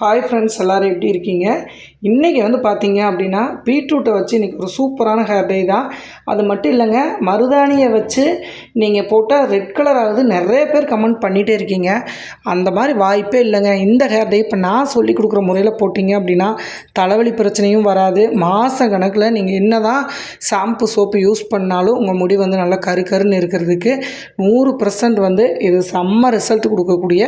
Hi friends எல்லோரும் எப்படி இருக்கீங்க? இன்றைக்கி வந்து பார்த்தீங்க அப்படின்னா பீட்ரூட்டை வச்சு இன்றைக்கி ஒரு சூப்பரான ஹேர் டே தான். அது மட்டும் இல்லைங்க மருதாணியை வச்சு நீங்கள் போட்டால் ரெட் கலர் ஆகுது. நிறைய பேர் கமெண்ட் பண்ணிகிட்டே இருக்கீங்க. அந்த மாதிரி வாய்ப்பே இல்லைங்க. இந்த ஹேர் டே இப்போ நான் சொல்லி கொடுக்குற முறையில் போட்டிங்க அப்படின்னா தலைவலி பிரச்சனையும் வராது. மாத கணக்கில் நீங்கள் என்ன தான் ஷாம்பு சோப்பு யூஸ் பண்ணாலும் உங்கள் முடி வந்து நல்லா கரு கருன்னு இருக்கிறதுக்கு நூறு பர்சன்ட் வந்து இது செம்ம ரிசல்ட் கொடுக்கக்கூடிய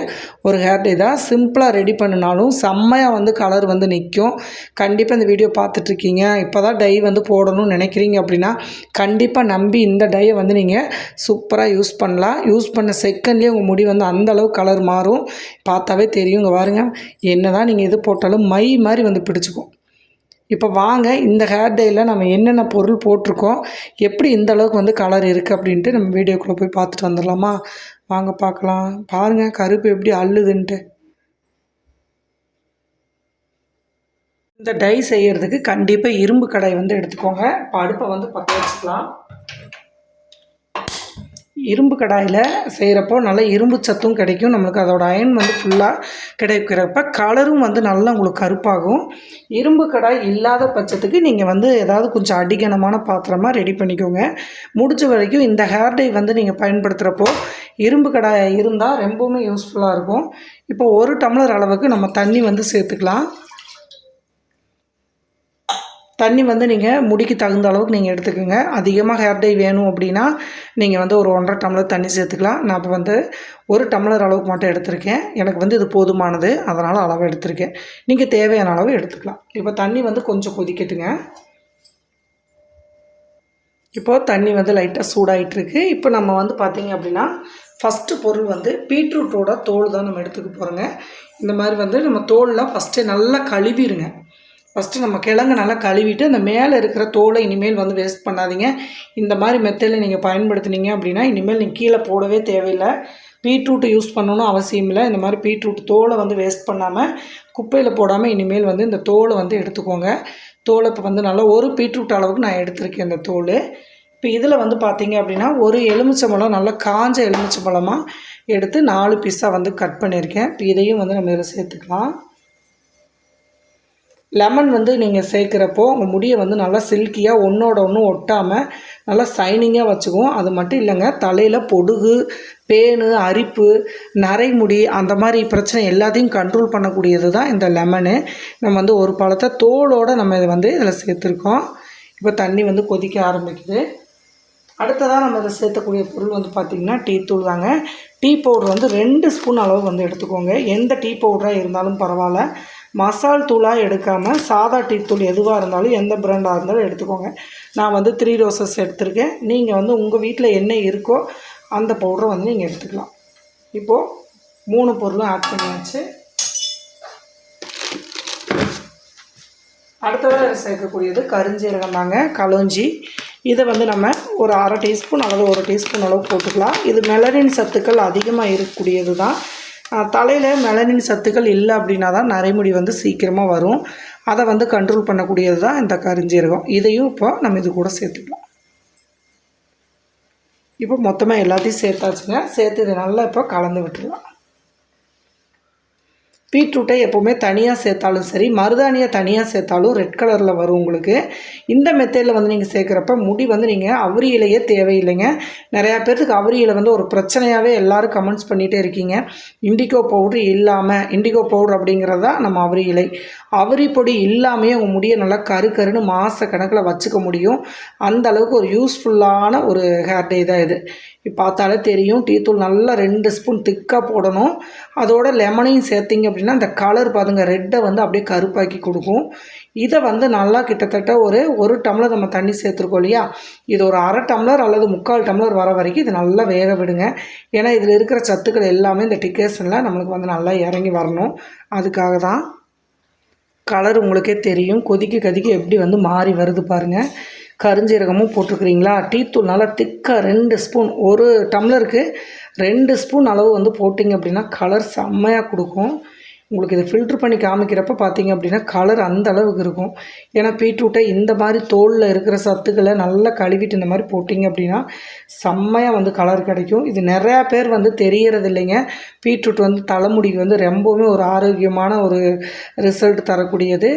ஒரு ஹேர் டே தான். சிம்பிளாக ரெடி பண்ணினாலும் செம்மையாக வந்து கலர் வந்து நிற்கும் கண்டிப்பாக இந்த வீடியோ பார்த்துட்ருக்கீங்க. இப்போ தான் டை வந்து போடணும்னு நினைக்கிறீங்க அப்படின்னா கண்டிப்பாக நம்பி இந்த டையை வந்து நீங்கள் சூப்பராக யூஸ் பண்ணலாம். யூஸ் பண்ண செகண்ட்லேயே உங்கள் முடி வந்து அந்தளவு கலர் மாறும். பார்த்தாவே தெரியும் இங்கே பாருங்க. என்ன தான் நீங்கள் இது போட்டாலும் மை மாதிரி வந்து பிடிச்சிக்கும். இப்போ வாங்க இந்த ஹேர் டேயில் நம்ம என்னென்ன பொருள் போட்டிருக்கோம் எப்படி இந்த அளவுக்கு வந்து கலர் இருக்குது அப்படின்ட்டு நம்ம வீடியோக்குள்ளே போய் பார்த்துட்டு வந்துடலாமா? வாங்க பார்க்கலாம். பாருங்கள் கருப்பு எப்படி அள்ளுதுன்ட்டு. இந்த டை செய்கிறதுக்கு கண்டிப்பாக இரும்பு கடாய் வந்து எடுத்துக்கோங்க. இப்போ அடுப்பை வந்து பற்ற வச்சுக்கலாம். இரும்பு கடாயில் செய்கிறப்போ நல்ல இரும்பு சத்தும் கிடைக்கும். நம்மளுக்கு அதோட அயன் வந்து ஃபுல்லாக கிடைக்கிறப்ப கலரும் வந்து நல்லா உங்களுக்கு கருப்பாகும். இரும்பு கடாய் இல்லாத பட்சத்துக்கு நீங்கள் வந்து ஏதாவது கொஞ்சம் அடிகனமான பாத்திரமாக ரெடி பண்ணிக்கோங்க. முடிஞ்ச வரைக்கும் இந்த ஹேர் டை வந்து நீங்கள் பயன்படுத்துகிறப்போ இரும்பு கடாய் இருந்தால் ரொம்பவுமே யூஸ்ஃபுல்லாக இருக்கும். இப்போ ஒரு டம்ளர் அளவுக்கு நம்ம தண்ணி வந்து சேர்த்துக்கலாம். தண்ணி வந்து நீங்கள் முடிக்கு தகுந்த அளவுக்கு நீங்கள் எடுத்துக்கோங்க. அதிகமாக ஹேர் டை வேணும் அப்படின்னா நீங்கள் வந்து ஒரு ஒன்றரை டம்ளர் தண்ணி சேர்த்துக்கலாம். நான் இப்போ வந்து ஒரு டம்ளர் அளவுக்கு மட்டும் எடுத்திருக்கேன். எனக்கு வந்து இது போதுமானது. அதனால் அளவு எடுத்திருக்கேன். நீங்கள் தேவையான அளவு எடுத்துக்கலாம். இப்போ தண்ணி வந்து கொஞ்சம் கொதிக்கட்டுங்க. இப்போது தண்ணி வந்து லைட்டாக சூடாகிட்டுருக்கு இப்போ நம்ம வந்து பார்த்திங்க அப்படின்னா ஃபஸ்ட்டு பொருள் வந்து பீட்ரூட்டோட தோல் தான் நம்ம எடுத்துக்க போகிறோங்க இந்த மாதிரி வந்து நம்ம தோலில் ஃபஸ்ட்டு நல்லா கழுவிடுங்க ஃபஸ்ட்டு நம்ம கிழங்கு நல்லா கழுவிட்டு அந்த மேலே இருக்கிற தோலை இனிமேல் வந்து வேஸ்ட் பண்ணாதீங்க. இந்த மாதிரி மெத்தடில் நீங்கள் பயன்படுத்துனீங்க அப்படின்னா இனிமேல் நீங்கள் கீழே போடவே தேவையில்லை. பீட்ரூட் யூஸ் பண்ணணும் அவசியம் இல்லை. இந்த மாதிரி பீட்ரூட் தோலை வந்து வேஸ்ட் பண்ணாமல் குப்பையில் போடாமல் இனிமேல் வந்து இந்த தோலை வந்து எடுத்துக்கோங்க. தோலை இப்போ வந்து நல்லா ஒரு பீட்ரூட் அளவுக்கு நான் எடுத்திருக்கேன் இந்த தோல். இப்போ இதில் வந்து பார்த்தீங்க அப்படின்னா ஒரு எலுமிச்சம்பழம் நல்லா காஞ்ச எலுமிச்சம்பழமாக எடுத்து நாலு பீஸாக வந்து கட் பண்ணியிருக்கேன். இப்போ இதையும் வந்து நம்ம இதில் சேர்த்துக்கலாம். லெமன் வந்து நீங்கள் சேர்க்குறப்போ உங்கள் முடியை வந்து நல்லா சில்கியாக ஒன்றோட ஒன்று ஒட்டாமல் நல்லா சைனிங்காக வச்சுக்குவோம். அது மட்டும் இல்லைங்க தலையில் பொடுகு பேனு அரிப்பு நரைமுடி அந்த மாதிரி பிரச்சனை எல்லாத்தையும் கண்ட்ரோல் பண்ணக்கூடியது தான் இந்த லெமனு நம்ம வந்து ஒரு பழத்தை தோலோடு நம்ம இதை வந்து இதில் சேர்த்துருக்கோம். இப்போ தண்ணி வந்து கொதிக்க ஆரம்பிக்குது. அடுத்ததாக நம்ம இதை சேர்த்தக்கூடிய பொருள் வந்து பார்த்திங்கன்னா டீ தூள் தாங்க. டீ பவுடர் வந்து ரெண்டு ஸ்பூன் அளவு வந்து எடுத்துக்கோங்க. எந்த டீ பவுடராக இருந்தாலும் பரவாயில்ல. மசால் தூளாக எடுக்காமல் சாதா டீ தூள் எதுவாக இருந்தாலும் எந்த ப்ராண்டாக இருந்தாலும் எடுத்துக்கோங்க. நான் வந்து த்ரீ ரோசஸ் எடுத்திருக்கேன். நீங்கள் வந்து உங்கள் வீட்டில் என்ன இருக்கோ அந்த பவுடரை வந்து நீங்கள் எடுத்துக்கலாம். இப்போது மூணு பொருளும் ஆட் பண்ணியாச்சு. அடுத்ததாக சேர்க்கக்கூடியது கருஞ்சீரகம் தாங்க கலோஞ்சி இதை வந்து நம்ம ஒரு அரை டீஸ்பூன் அல்லது ஒரு டீஸ்பூன் அளவு போட்டுக்கலாம். இது மெலரின் சத்துக்கள் அதிகமாக இருக்கக்கூடியது தான் தலையில் மெலனின் சத்துக்கள் இல்லை அப்படின்னா தான் நரைமுடி வந்து சீக்கிரமாக வரும். அதை வந்து கண்ட்ரோல் பண்ணக்கூடியது தான் இந்த கரிஞ்சீரகம். இதையும் இப்போ நம்ம இது கூட சேர்த்துக்கலாம். இப்போ மொத்தமாக எல்லாத்தையும் சேர்த்தாச்சுங்க. சேர்த்து இதை நல்லா இப்போ கலந்து விட்டுருலாம் பீட்ரூட்டை எப்போவுமே தனியாக சேர்த்தாலும் சரி மருதாணியை தனியாக சேர்த்தாலும் ரெட் கலரில் வரும் உங்களுக்கு. இந்த மெத்தேடில் வந்து நீங்கள் சேர்க்குறப்ப முடி வந்து நீங்கள் அவரி இலையே தேவையில்லைங்க. நிறையா பேர்த்துக்கு அவரி இலை வந்து ஒரு பிரச்சனையாகவே எல்லோரும் கமெண்ட்ஸ் பண்ணிகிட்டே இருக்கீங்க. இண்டிகோ பவுட்ரு இல்லாமல் இண்டிகோ பவுட்ரு அப்படிங்கிறது தான் நம்ம அவரி இலை. அவரி பொடி இல்லாமையே உங்கள் முடியை நல்லா கரு கருன்னு மாத கணக்கில் வச்சுக்க முடியும். அந்த அளவுக்கு ஒரு யூஸ்ஃபுல்லான ஒரு ஹேர் டே தான் இது. பார்த்தாலே தெரியும் டீ தூள் நல்லா ரெண்டு ஸ்பூன் திக்காக போடணும். அதோட லெமனையும் சேர்த்திங்க அப்படின்னா அந்த கலர் பாருங்கள் ரெட்டை வந்து அப்படியே கருப்பாக்கி கொடுக்கும். இதை வந்து நல்லா கிட்டத்தட்ட ஒரு ஒரு டம்ளர் நம்ம தண்ணி சேர்த்துருக்கோம் இல்லையா? இது ஒரு அரை டம்ளர் அல்லது முக்கால் டம்ளர் வர வரைக்கும் இது நல்லா வேக விடுங்க. ஏன்னா இதில் இருக்கிற சத்துக்கள் எல்லாமே இந்த டிக்கேஷனில் நம்மளுக்கு வந்து நல்லா இறங்கி வரணும். அதுக்காக தான் கலர் உங்களுக்கே தெரியும். கொதிக்க கொதிக்க எப்படி வந்து மாறி வருது பாருங்கள் கருஞ்சீரகமும் போட்டிருக்கிறீங்களா? டீத்தூள் நல்லா திக்காக ரெண்டு ஸ்பூன் ஒரு டம்ளருக்கு ரெண்டு ஸ்பூன் அளவு வந்து போட்டிங்க அப்படின்னா கலர் செம்மையாக கொடுக்கும். உங்களுக்கு இது ஃபில்ட்ரு பண்ணி காமிக்கிறப்ப பார்த்தீங்க அப்படின்னா கலர் அந்த அளவுக்கு இருக்கும். ஏன்னா பீட்ரூட்டை இந்த மாதிரி தோலில் இருக்கிற சத்துக்களை நல்லா கழுவிட்டு இந்த மாதிரி போட்டிங்க அப்படின்னா செம்மையாக வந்து கலர் கிடைக்கும். இது நிறையா பேர் வந்து தெரியறது இல்லைங்க. பீட்ரூட் வந்து தலைமுடிக்கு வந்து ரொம்பவுமே ஒரு ஆரோக்கியமான ஒரு ரிசல்ட் தரக்கூடியது.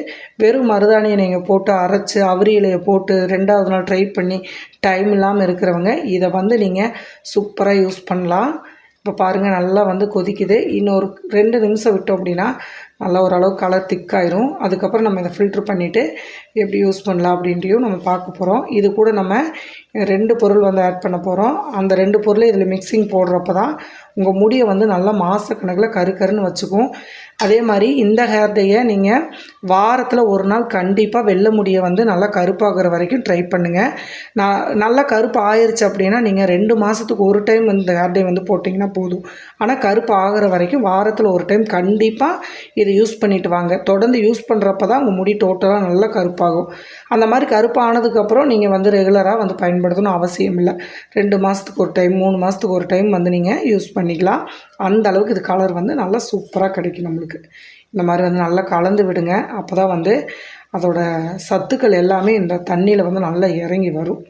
வெறும் மருதாணியை நீங்கள் போட்டு அரைச்சி அவரி இலையை போட்டு ரெண்டாவது நாள் ட்ரை பண்ணி டைம் இல்லாமல் இருக்கிறவங்க இதை வந்து நீங்கள் சூப்பராக யூஸ் பண்ணலாம். இப்போ பாருங்கள் நல்லா வந்து கொதிக்குது. இன்னொரு ரெண்டு நிமிஷம் விட்டோம் அப்படின்னா நல்லா ஓரளவு கலர் திக்காயிரும் அதுக்கப்புறம் நம்ம இதை ஃபில்ட்ரு பண்ணிவிட்டு எப்படி யூஸ் பண்ணலாம் அப்படின்ட்டையும் நம்ம பார்க்க போகிறோம் இது கூட நம்ம ரெண்டு பொருள் வந்து ஆட் பண்ண போகிறோம் அந்த ரெண்டு பொருளை இதில் மிக்சிங் போடுறப்ப தான் உங்கள் முடியை வந்து நல்லா மாதக்கணக்கில் கரு கருன்னு வச்சுக்கும். அதே மாதிரி இந்த ஹேர் டேயை நீங்கள் வாரத்தில் ஒரு நாள் கண்டிப்பாக வெள்ளை முடியை வந்து நல்லா கருப்பாகிற வரைக்கும் ட்ரை பண்ணுங்கள் நான் நல்லா கருப்பு ஆயிருச்சு அப்படின்னா நீங்கள் ரெண்டு மாதத்துக்கு ஒரு டைம் இந்த ஹேர் டே வந்து போட்டிங்கன்னா போதும். ஆனால் கருப்பு ஆகிற வரைக்கும் வாரத்தில் ஒரு டைம் கண்டிப்பாக இதை யூஸ் பண்ணிவிட்டு வாங்க. தொடர்ந்து யூஸ் பண்ணுறப்ப தான் உங்கள் முடி டோட்டலாக நல்லா கருப்பாகும். அந்த மாதிரி கருப்பு ஆனதுக்கப்புறம் நீங்கள் வந்து ரெகுலராக வந்து பயன்படுத்தணும் அவசியம் இல்லை. ரெண்டு மாதத்துக்கு ஒரு டைம் மூணு மாதத்துக்கு ஒரு டைம் வந்து நீங்கள் யூஸ் பண்ணிக்கலாம். அந்த அளவுக்கு இது கலர் வந்து நல்லா சூப்பராக கிடைக்கும் நம்மளுக்கு. இந்த மாதிரி வந்து நல்லா கலந்து விடுங்க. அப்போ தான் வந்து அதோட சத்துக்கள் எல்லாமே இந்த தண்ணியில் வந்து நல்லா இறங்கி வரும்.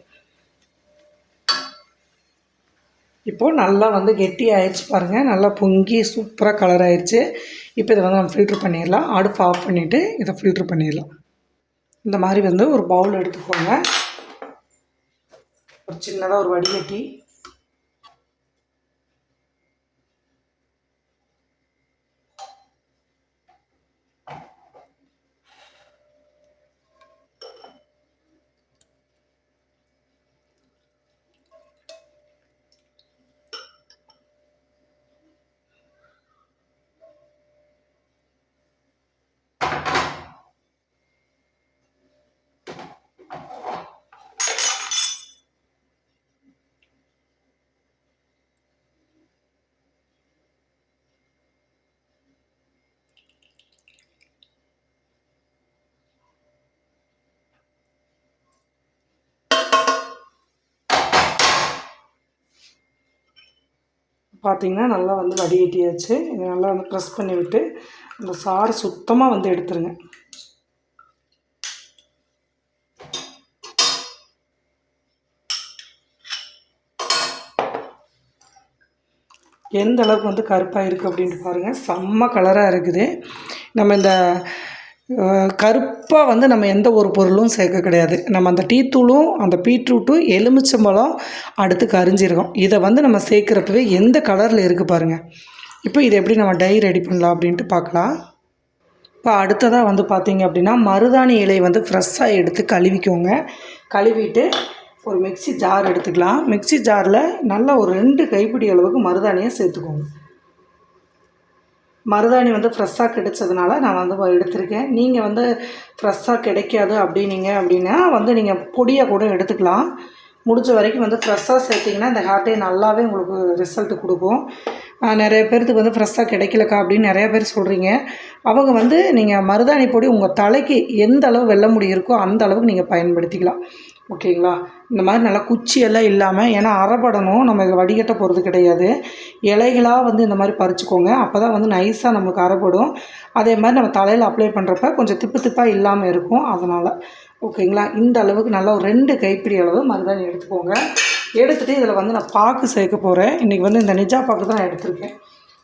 இப்போது நல்லா வந்து கெட்டி ஆயிடுச்சு பாருங்கள் நல்லா பொங்கி சூப்பராக கலர் ஆயிடுச்சு. இப்போ இதை வந்து நம்ம ஃபில்ட்ரு பண்ணிடலாம். அடுப்பு ஆஃப் பண்ணிவிட்டு இதை ஃபில்ட்ரு பண்ணிடலாம். இந்த மாதிரி வந்து ஒரு பவுல் எடுத்துக்கோங்க. ஒரு சின்னதாக ஒரு வடிகட்டி பார்த்தீங்கன்னா நல்லா வந்து வடிகட்டியாச்சு. இதை நல்லா வந்து ப்ரெஸ் பண்ணி விட்டு அந்த சாறு சுத்தமாக வந்து எடுத்துருங்க. எந்த அளவுக்கு வந்து கருப்பாக இருக்குது அப்படின்ட்டு பாருங்கள் செம்ம கலராக இருக்குது. நம்ம இந்த கருப்பாக வந்து நம்ம எந்த ஒரு பொருளும் சேர்க்க கிடையாது. நம்ம அந்த டீத்தூளும் அந்த பீட்ரூட்டும் எலுமிச்சம்பழம் அடுத்து கரிஞ்சிருக்கும். இதை வந்து நம்ம சேர்க்குறப்பவே எந்த கலரில் இருக்குது பாருங்கள் இப்போ இதை எப்படி நம்ம டை ரெடி பண்ணலாம் அப்படின்ட்டு பார்க்கலாம். இப்போ அடுத்ததாக வந்து பார்த்திங்க அப்படின்னா மருதாணி இலை வந்து ஃப்ரெஷ்ஷாக எடுத்து கழுவிக்கோங்க. கழுவிட்டு ஒரு மிக்சி ஜார் எடுத்துக்கலாம். மிக்சி ஜாரில் நல்லா ஒரு ரெண்டு கைப்பிடி அளவுக்கு மருதாணியை சேர்த்துக்கோங்க. மருதாணி வந்து ஃப்ரெஷ்ஷாக கிடைச்சதுனால நான் வந்து எடுத்திருக்கேன். நீங்கள் வந்து ஃப்ரெஷ்ஷாக கிடைக்காது அப்படின்னீங்க அப்படின்னா வந்து நீங்கள் பொடியாக கூட எடுத்துக்கலாம். முடிஞ்ச வரைக்கும் வந்து ஃப்ரெஷ்ஷாக சேர்த்திங்கன்னா இந்த ஹேர் டே நல்லாவே உங்களுக்கு ரிசல்ட்டு கொடுக்கும். நிறைய பேர்த்துக்கு வந்து ஃப்ரெஷ்ஷாக கிடைக்கலக்கா அப்படின்னு நிறைய பேர் சொல்கிறீங்க அவங்க வந்து நீங்கள் மருதாணி பொடி உங்கள் தலைக்கு எந்த அளவு வெள்ள முடி இருக்கோ அந்த அளவுக்கு நீங்கள் பயன்படுத்திக்கலாம். ஓகேங்களா? இந்த மாதிரி நல்லா குச்சியெல்லாம் இல்லாமல் ஏன்னா அரைப்படணும் நம்ம இதில் வடிகட்ட போகிறது கிடையாது. இலைகளாக வந்து இந்த மாதிரி பறிச்சுக்கோங்க. அப்போ தான் வந்து நைஸாக நமக்கு அரைப்படும் அதே மாதிரி நம்ம தலையில் அப்ளை பண்ணுறப்ப கொஞ்சம் திப்பு திப்பாக இல்லாமல் இருக்கும். அதனால் ஓகேங்களா? இந்த அளவுக்கு நல்லா ஒரு ரெண்டு கைப்பிடி அளவு மருதாணி எடுத்துக்கோங்க. எடுத்துகிட்டு இதில் வந்து நான் பாக்கு சேர்க்க போகிறேன் இன்றைக்கி வந்து இந்த நிஜா பாக்கு தான் எடுத்திருக்கேன்.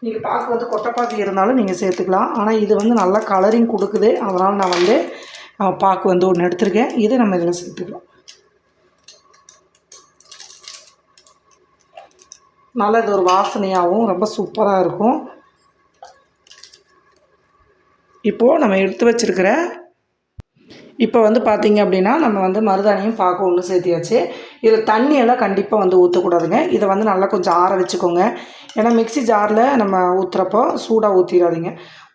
நீங்கள் பாக்கு வந்து கொட்டைப்பாக்கு இருந்தாலும் நீங்கள் சேர்த்துக்கலாம். ஆனால் இது வந்து நல்லா கலரிங் கொடுக்குது. அதனால் நான் வந்து பாக்கு வந்து ஒன்று எடுத்திருக்கேன். இதை நம்ம இதில் சேர்த்துக்கலாம். நல்லா இது ஒரு வாசனையாகவும் ரொம்ப சூப்பராக இருக்கும். இப்போது நம்ம எடுத்து வச்சுருக்கிற இப்போ வந்து பார்த்திங்க அப்படின்னா நம்ம வந்து மருதாணியும் பார்க்க ஒன்று சேர்த்தியாச்சு. இதில் தண்ணியெல்லாம் கண்டிப்பாக வந்து ஊற்றக்கூடாதுங்க இதை வந்து நல்லா கொஞ்சம் ஆற வச்சுக்கோங்க. ஏன்னா மிக்சி ஜாரில் நம்ம ஊற்றுறப்போ சூடாக ஊற்றிடாதீங்க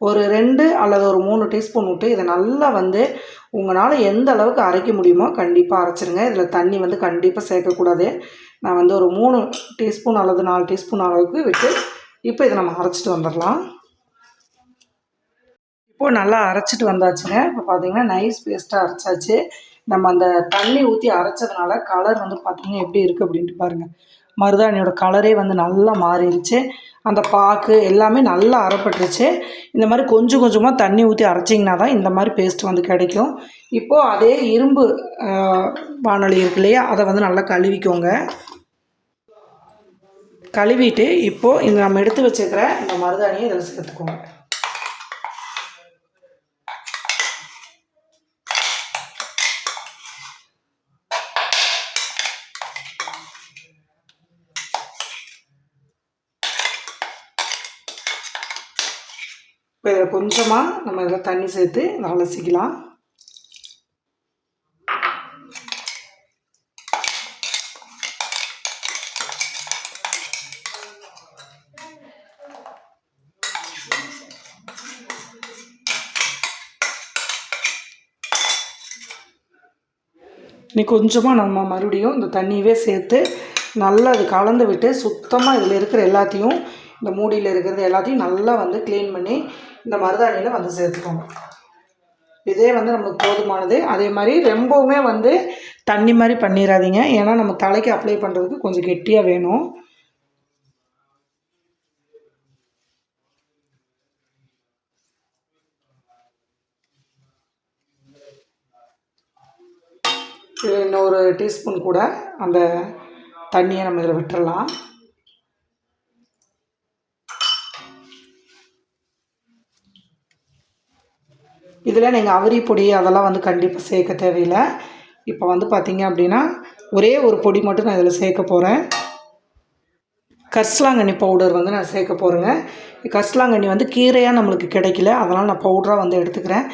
ஒரு ரெண்டு அல்லது ஒரு மூணு டீஸ்பூன் விட்டு இதை நல்லா வந்து உங்களால் எந்த அளவுக்கு அரைக்க முடியுமோ கண்டிப்பாக அரைச்சிருங்க. இதில் தண்ணி வந்து கண்டிப்பாக சேர்க்கக்கூடாது. நான் வந்து ஒரு மூணு டீஸ்பூன் அல்லது நாலு டீஸ்பூன் அளவுக்கு விட்டு இப்போ இதை நம்ம அரைச்சிட்டு வந்துடலாம். இப்போது நல்லா அரைச்சிட்டு வந்தாச்சுங்க. இப்போ பார்த்தீங்கன்னா நைஸ் பேஸ்ட்டாக அரைச்சாச்சு. நம்ம அந்த தண்ணி ஊற்றி அரைச்சதுனால கலர் வந்து பார்த்திங்கன்னா எப்படி இருக்குது அப்படின்ட்டு பாருங்கள் மருதாணியோட கலரே வந்து நல்லா மாறிடுச்சு. அந்த பாக்கு எல்லாமே நல்லா அரைப்பட்டுருச்சு. இந்த மாதிரி கொஞ்சம் கொஞ்சமாக தண்ணி ஊற்றி அரைச்சிங்கன்னா தான் இந்த மாதிரி பேஸ்ட் வந்து கிடைக்கும். இப்போது அதே இரும்பு வானொலி இருக்கு இல்லையா? அதை வந்து நல்லா கழுவிக்கோங்க. கழுவிட்டு இப்போது இந்த நம்ம எடுத்து வச்சுக்கிற இந்த மருதாணியை இதில் சேர்த்துக்கோங்க. இப்போ இதில் கொஞ்சமாக நம்ம இதில் தண்ணி சேர்த்து இதை அலசிக்கலாம். இன்னைக்கு கொஞ்சமாக நம்ம மறுபடியும் இந்த தண்ணியவே சேர்த்து நல்லா அது கலந்து விட்டு சுத்தமாக இதில் இருக்கிற எல்லாத்தையும் இந்த மூடியில் இருக்கிறது எல்லாத்தையும் நல்லா வந்து க்ளீன் பண்ணி இந்த மருதாணியில் வந்து சேர்த்துக்கோங்க. இதே வந்து நம்மளுக்கு போதுமானது. அதே மாதிரி ரொம்பவுமே வந்து தண்ணி மாதிரி பண்ணிடாதீங்க ஏன்னா நம்ம தலைக்கு அப்ளை பண்ணுறதுக்கு கொஞ்சம் கெட்டியாக வேணும். இன்னொரு டீஸ்பூன் கூட அந்த தண்ணியை நம்ம இதில் விட்டுறலாம். இதில் நீங்கள் அவரி பொடி அதெல்லாம் வந்து கண்டிப்பாக சேர்க்க தேவையில்லை. இப்போ வந்து பார்த்தீங்க அப்படின்னா ஒரே ஒரு பொடி மட்டும் நான் இதில் சேர்க்க போகிறேன். கஸ்லாங்கண்ணி பவுடர் வந்து நான் சேர்க்க போகிறேங்க. கர்ஸ்லாங்கண்ணி வந்து கீரையாக நம்மளுக்கு கிடைக்கல. அதனால் நான் பவுடராக வந்து எடுத்துக்கிறேன்.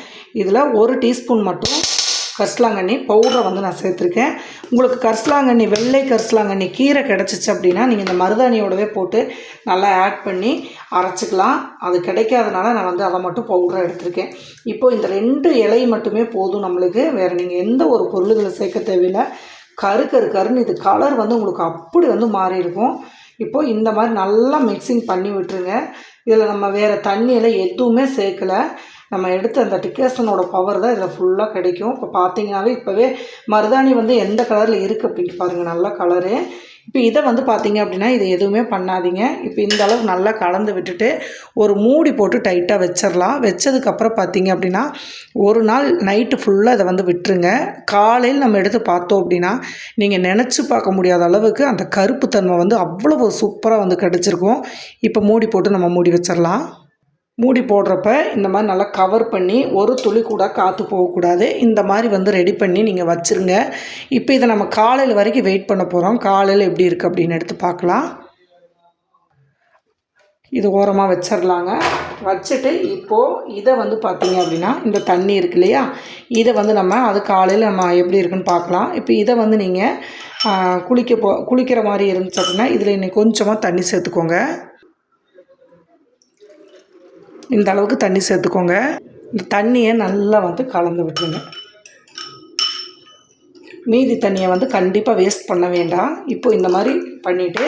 இதில் ஒரு டீஸ்பூன் மட்டும் கரிசலாங்கண்ணி பவுடரை வந்து நான் சேர்த்துருக்கேன். உங்களுக்கு கரிசலாங்கண்ணி வெள்ளை கரிசலாங்கண்ணி கீரை கிடச்சிச்சு அப்படின்னா நீங்கள் இந்த மருதாணியோடவே போட்டு நல்லா ஆட் பண்ணி அரைச்சிக்கலாம். அது கிடைக்காதனால நான் வந்து அதை மட்டும் பவுடரை எடுத்திருக்கேன். இப்போது இந்த ரெண்டு இலை மட்டுமே போதும் நம்மளுக்கு. வேறு நீங்கள் எந்த ஒரு பொருள் இதில் சேர்க்க தேவையில்லை. கரு கரு கருன்னு இது கலர் வந்து உங்களுக்கு அப்படி வந்து மாறி இருக்கும். இப்போது இந்த மாதிரி நல்லா மிக்சிங் பண்ணி விட்டுருங்க. இதில் நம்ம வேறு தண்ணியில் எதுவுமே சேர்க்கலை. நம்ம எடுத்த அந்த டிக்கேசனோட பவர் தான் இதில் ஃபுல்லாக கிடைக்கும். இப்போ பார்த்தீங்கன்னாவே இப்போவே மருதாணி வந்து எந்த கலரில் இருக்குது அப்படின்ட்டு பாருங்கள் நல்ல கலரு இப்போ இதை வந்து பார்த்தீங்க அப்படின்னா இது எதுவுமே பண்ணாதீங்க. இப்போ இந்த அளவுக்கு நல்லா கலந்து விட்டுட்டு ஒரு மூடி போட்டு டைட்டாக வச்சிடலாம் வச்சதுக்கப்புறம் பார்த்தீங்க அப்படின்னா ஒரு நாள் நைட்டு ஃபுல்லாக இதை வந்து விட்டுருங்க. காலையில் நம்ம எடுத்து பார்த்தோம் அப்படின்னா நீங்கள் நினச்சி பார்க்க முடியாத அளவுக்கு அந்த கருப்பு தன்மை வந்து அவ்வளவு சூப்பராக வந்து கிடச்சிருக்கும். இப்போ மூடி போட்டு நம்ம மூடி வச்சிடலாம் மூடி போடுறப்ப இந்த மாதிரி நல்லா கவர் பண்ணி ஒரு துளி கூட காற்று போகக்கூடாது. இந்த மாதிரி வந்து ரெடி பண்ணி நீங்கள் வச்சுருங்க. இப்போ இதை நம்ம காலையில் வரைக்கும் வெயிட் பண்ண போகிறோம் காலையில் எப்படி இருக்குது அப்படின்னு எடுத்து பார்க்கலாம். இது ஓரமாக வச்சிடலாங்க வச்சுட்டு இப்போது இதை வந்து பார்த்தீங்க அப்படின்னா இந்த தண்ணி இருக்கு இல்லையா? இதை வந்து நம்ம அது காலையில் நம்ம எப்படி இருக்குன்னு பார்க்கலாம். இப்போ இதை வந்து நீங்கள் குளிக்க போ குளிக்கிற மாதிரி இருந்துச்சு அப்படின்னா இதில் இன்னைக்கு கொஞ்சமாக தண்ணி சேர்த்துக்கோங்க. இந்த அளவுக்கு தண்ணி சேர்த்துக்கோங்க. இந்த தண்ணியை நல்லா வந்து கலந்து விட்டுருங்க. மீதி தண்ணியை வந்து கண்டிப்பாக வேஸ்ட் பண்ண வேண்டாம். இப்போது இந்த மாதிரி பண்ணிவிட்டு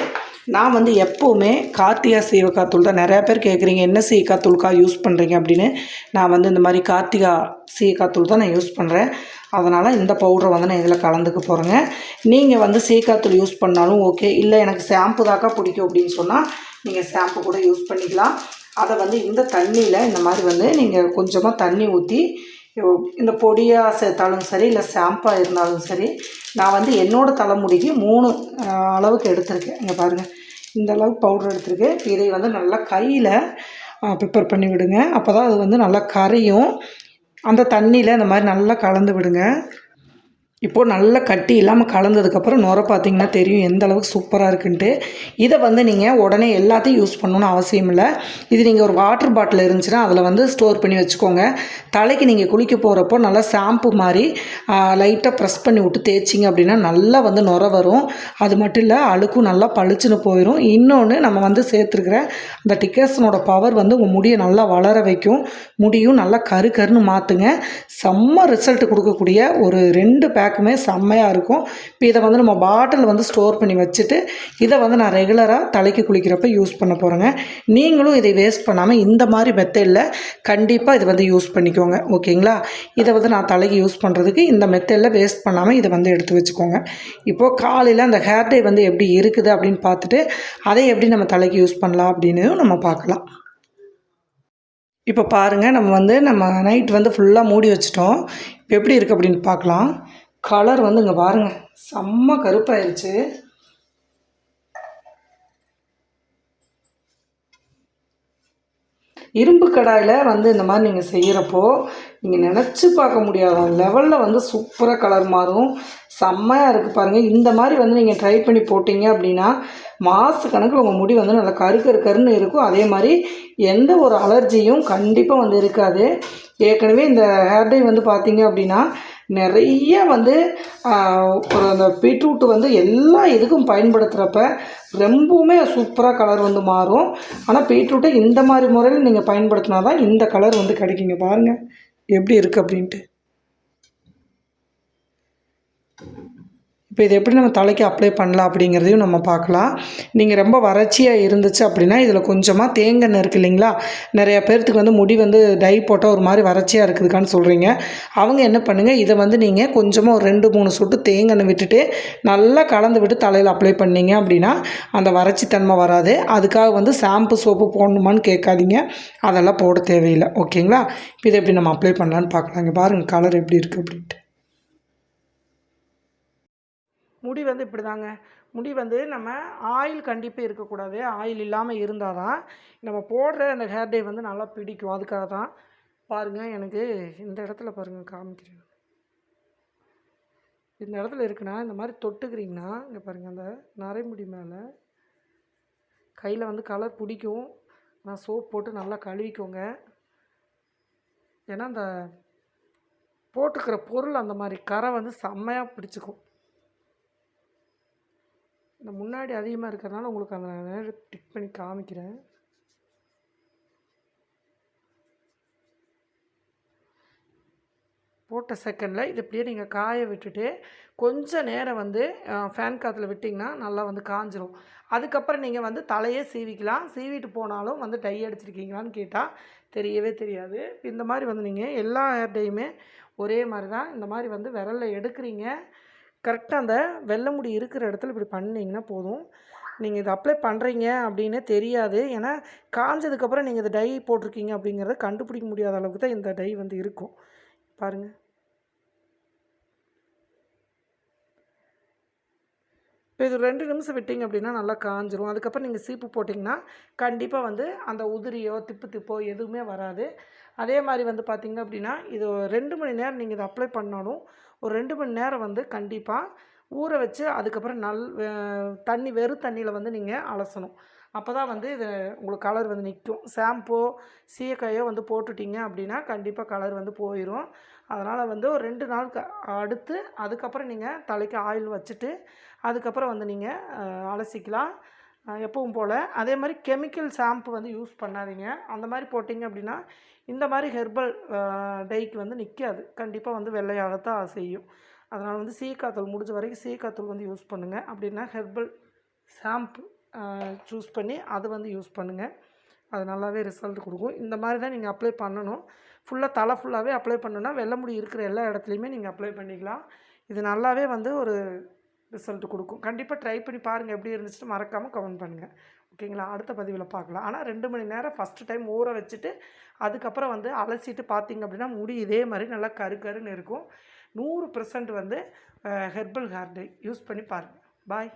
நான் வந்து எப்போவுமே கார்த்திகா சீவக்காய் தூள் தான். நிறையா பேர் கேட்குறீங்க என்ன சீக்காய் யூஸ் பண்ணுறீங்க அப்படின்னு. நான் வந்து இந்த மாதிரி கார்த்திகா சீக்காய் தூள் தான் நான் யூஸ் பண்ணுறேன் அதனால் இந்த பவுடரை வந்து நான் இதில் கலந்துக்க போகிறேங்க நீங்கள் வந்து சீக்காய் தூள் யூஸ் பண்ணாலும் ஓகே இல்லை எனக்கு ஷாம்பு தாக்கா பிடிக்கும் அப்படின்னு சொன்னால் நீங்கள் ஷாம்பு கூட யூஸ் பண்ணிக்கலாம். அதை வந்து இந்த தண்ணியில் இந்த மாதிரி வந்து நீங்கள் கொஞ்சமாக தண்ணி ஊற்றி இந்த பொடியாக சேர்த்தாலும் சரி இல்லை ஷாம்பாக இருந்தாலும் சரி நான் வந்து என்னோடய தலைமுடிக்கு மூணு அளவுக்கு எடுத்திருக்கேன். இங்கே பாருங்கள் இந்த அளவுக்கு பவுடர் எடுத்திருக்கு. இதை வந்து நல்லா கையில் ப்ரிப்பேர் பண்ணி விடுங்க. அப்போ தான் அது வந்து நல்லா கரையும். அந்த தண்ணியில் இந்த மாதிரி நல்லா கலந்து விடுங்க. இப்போது நல்லா கட்டி இல்லாமல் கலந்ததுக்கப்புறம் நுர பார்த்தீங்கன்னா தெரியும் எந்த அளவுக்கு சூப்பராக இருக்குன்ட்டு. இதை வந்து நீங்கள் உடனே எல்லாத்தையும் யூஸ் பண்ணணும்னு அவசியம் இல்லை. இது நீங்கள் ஒரு வாட்டர் பாட்டில் இருந்துச்சுன்னா அதில் வந்து ஸ்டோர் பண்ணி வச்சுக்கோங்க. தலைக்கு நீங்கள் குளிக்க போகிறப்போ நல்லா ஷாம்பு மாதிரி லைட்டாக ப்ரெஸ் பண்ணி விட்டு தேய்ச்சிங்க அப்படின்னா நல்லா வந்து நுர வரும். அது மட்டும் இல்லை அழுக்கும் நல்லா பளிச்சுன்னு போயிடும் இன்னொன்று நம்ம வந்து சேர்த்துருக்கிற அந்த டிக்கேசனோட பவர் வந்து உங்கள் முடியை நல்லா வளர வைக்கும். முடியும் நல்லா கரு கருன்னு மாற்றுங்க செம்ம ரிசல்ட் கொடுக்கக்கூடிய ஒரு ரெண்டு பேக் பேக்குமே செம்மையாக இருக்கும். இப்போ இதை வந்து நம்ம பாட்டில் வந்து ஸ்டோர் பண்ணி வச்சுட்டு இதை வந்து நான் ரெகுலராக தலைக்கு குளிக்கிறப்ப யூஸ் பண்ண போகிறேங்க நீங்களும் இதை வேஸ்ட் பண்ணாமல் இந்த மாதிரி மெத்தடில் கண்டிப்பாக இதை வந்து யூஸ் பண்ணிக்கோங்க. ஓகேங்களா? இதை வந்து நான் தலைக்கு யூஸ் பண்ணுறதுக்கு இந்த மெத்தடில் வேஸ்ட் பண்ணாமல் இதை வந்து எடுத்து வச்சுக்கோங்க. இப்போது காலையில் அந்த ஹேர் டே வந்து எப்படி இருக்குது அப்படின்னு பார்த்துட்டு அதை எப்படி நம்ம தலைக்கு யூஸ் பண்ணலாம் அப்படின்னு நம்ம பார்க்கலாம். இப்போ பாருங்கள் நம்ம வந்து நம்ம நைட் வந்து ஃபுல்லாக மூடி வச்சிட்டோம். இப்போ எப்படி இருக்குது அப்படின்னு பார்க்கலாம். கலர் வந்து இங்கே பாருங்கள் செம்ம கருப்பாயிருச்சு. இரும்பு கடாயில் வந்து இந்த மாதிரி நீங்கள் செய்கிறப்போ நீங்கள் நினச்சி பார்க்க முடியாத லெவலில் வந்து சூப்பராக கலர் மாறும். செம்மையாக இருக்குது பாருங்கள் இந்த மாதிரி வந்து நீங்கள் ட்ரை பண்ணி போட்டிங்க அப்படின்னா மாத கணக்கில் உங்கள் முடி வந்து நல்லா கரு கரு கருன்னு இருக்கும். அதே மாதிரி எந்த ஒரு அலர்ஜியும் கண்டிப்பாக வந்து இருக்காது. ஏற்கனவே இந்த ஹேர் டை வந்து பார்த்தீங்க அப்படின்னா நிறைய வந்து ஒரு அந்த பீட்ரூட்டு வந்து எல்லா இதுக்கும் பயன்படுத்துகிறப்ப ரொம்பவுமே சூப்பராக கலர் வந்து மாறும். ஆனால் பீட்ரூட்டை இந்த மாதிரி முறையில் நீங்கள் பயன்படுத்தினா தான் இந்த கலர் வந்து கிடைக்குங்க. பாருங்கள் எப்படி இருக்குது அப்படின்ட்டு. இப்போ இதை எப்படி நம்ம தலைக்கு அப்ளை பண்ணலாம் அப்படிங்கிறதையும் நம்ம பார்க்கலாம். நீங்கள் ரொம்ப வறட்சியாக இருந்துச்சு அப்படின்னா இதில் கொஞ்சமாக தேங்கெண்ணெய் இருக்குது இல்லைங்களா? நிறையா பேர்த்துக்கு வந்து முடி வந்து டை போட்டால் ஒரு மாதிரி வறட்சியாக இருக்குதுக்கான்னு சொல்கிறீங்க அவங்க என்ன பண்ணுங்கள் இதை வந்து நீங்கள் கொஞ்சமாக ஒரு ரெண்டு மூணு சொட்டு தேங்கெண்ணெய் விட்டுட்டு நல்லா கலந்து விட்டு தலையில் அப்ளை பண்ணீங்க அப்படின்னா அந்த வறட்சி தன்மை வராது. அதுக்காக வந்து ஷாம்பு சோப்பு போடணுமான்னு கேட்காதீங்க. அதெல்லாம் போட தேவையில்லை. ஓகேங்களா இப்போ இதை எப்படி நம்ம அப்ளை பண்ணலான்னு பார்க்கலாங்க. பாருங்கள் கலர் எப்படி இருக்குது அப்படின்ட்டு. முடி வந்து இப்படி தாங்க முடி வந்து நம்ம ஆயில் கண்டிப்பாக இருக்கக்கூடாது. ஆயில் இல்லாமல் இருந்தால் தான் நம்ம போடுற அந்த ஹேர் டே வந்து நல்லா பிடிக்கும். அதுக்காக தான் பாருங்கள் எனக்கு இந்த இடத்துல பாருங்கள் காமிக்கிறேன். இந்த இடத்துல இருக்குன்னா இந்த மாதிரி தொட்டுக்கிறீங்கன்னா இங்கே பாருங்கள் அந்த நரைமுடி மேலே கையில் வந்து கலர் பிடிக்கும். நான் சோப் போட்டு நல்லா கழுவிக்கோங்க. ஏன்னா அந்த போட்டுக்கிற பொருள் அந்த மாதிரி கரை வந்து செம்மையாக பிடிச்சிக்கும். இந்த முன்னாடி அதிகமாக இருக்கிறதுனால உங்களுக்கு அந்த நேரம் டிக் பண்ணி காமிக்கிறேன். போட்ட செகண்டில் இது இப்படியே நீங்கள் காய விட்டுட்டு கொஞ்சம் நேரம் வந்து ஃபேன் காற்றுல விட்டிங்கன்னா நல்லா வந்து காஞ்சிரும். அதுக்கப்புறம் நீங்கள் வந்து தலையே சீவிக்கலாம். சீவிட்டு போனாலும் வந்து டை அடிச்சிருக்கீங்களான்னு கேட்டால் தெரியவே தெரியாது. இந்த மாதிரி வந்து நீங்கள் எல்லா ஹேர் டையுமே ஒரே மாதிரி தான் இந்த மாதிரி வந்து விரலில் எடுக்கிறீங்க. கரெக்டாக அந்த வெள்ளை முடி இருக்கிற இடத்துல இப்படி பண்ணிங்கன்னா போதும். நீங்கள் இதை அப்ளை பண்ணுறீங்க அப்படின்னு தெரியாது. ஏன்னா காஞ்சதுக்கப்புறம் நீங்கள் இதை டை போட்டிருக்கீங்க அப்படிங்கிறத கண்டுபிடிக்க முடியாத அளவுக்கு தான் இந்த டை வந்து இருக்கும். பாருங்கள் இது ரெண்டு நிமிஷம் விட்டிங்க அப்படின்னா நல்லா காஞ்சிரும். அதுக்கப்புறம் நீங்கள் சீப்பு போட்டிங்கன்னா கண்டிப்பாக வந்து அந்த உதிரியோ திப்பு திப்போ எதுவுமே வராது. அதே மாதிரி வந்து பார்த்திங்க அப்படின்னா இது ரெண்டு மணி நேரம் நீங்கள் இதை அப்ளை பண்ணாலும் ஒரு ரெண்டு மணி நேரம் வந்து கண்டிப்பாக ஊற வச்சு அதுக்கப்புறம் நல் தண்ணி வெறும் தண்ணியில் வந்து நீங்கள் அலசணும். அப்போ தான் வந்து இது உங்களுக்கு கலர் வந்து நிற்கும் ஷாம்போ சீயக்காயோ வந்து போட்டுட்டிங்க அப்படின்னா கண்டிப்பாக கலர் வந்து போயிடும் அதனால் வந்து ஒரு ரெண்டு நாள் க அடுத்து அதுக்கப்புறம் நீங்கள் தலைக்கு ஆயில் வச்சுட்டு அதுக்கப்புறம் வந்து நீங்கள் அலசிக்கலாம். எப்பவும் போல். அதே மாதிரி கெமிக்கல் ஷாம்பு வந்து யூஸ் பண்ணாதீங்க. அந்த மாதிரி போட்டிங்க அப்படின்னா இந்த மாதிரி ஹெர்பல் டைக்கு வந்து நிற்காது கண்டிப்பாக வந்து வெள்ளையாகத்தான் செய்யும். அதனால் வந்து சீக்காத்தூள் முடிஞ்ச வரைக்கும் சீக்காத்தூள் வந்து யூஸ் பண்ணுங்கள் அப்படின்னா ஹெர்பல் ஷாம்பு சூஸ் பண்ணி அதை வந்து யூஸ் பண்ணுங்கள் அது நல்லாவே ரிசல்ட் கொடுக்கும். இந்த மாதிரி தான் நீங்கள் அப்ளை பண்ணணும். ஃபுல்லாக தலை ஃபுல்லாகவே அப்ளை பண்ணணுன்னா வெள்ளை முடி இருக்கிற எல்லா இடத்துலையுமே நீங்கள் அப்ளை பண்ணிக்கலாம். இது நல்லாவே வந்து ஒரு ரிசல்ட் கொடுக்கும். கண்டிப்பாக ட்ரை பண்ணி பாருங்கள் எப்படி இருந்துச்சுட்டு மறக்காமல் கமெண்ட் பண்ணுங்கள் ஓகேங்களா அடுத்த பதிவில் பார்க்கலாம். ஆனால் ரெண்டு மணி நேரம் ஃபஸ்ட்டு டைம் ஊற வச்சுட்டு அதுக்கப்புறம் வந்து அலசிட்டு பார்த்தீங்க அப்படின்னா முடி இதே மாதிரி நல்லா கரு கருன்னு இருக்கும். நூறு பர்சன்ட் வந்து ஹெர்பல் ஹேர் யூஸ் பண்ணி பாருங்கள் பாய்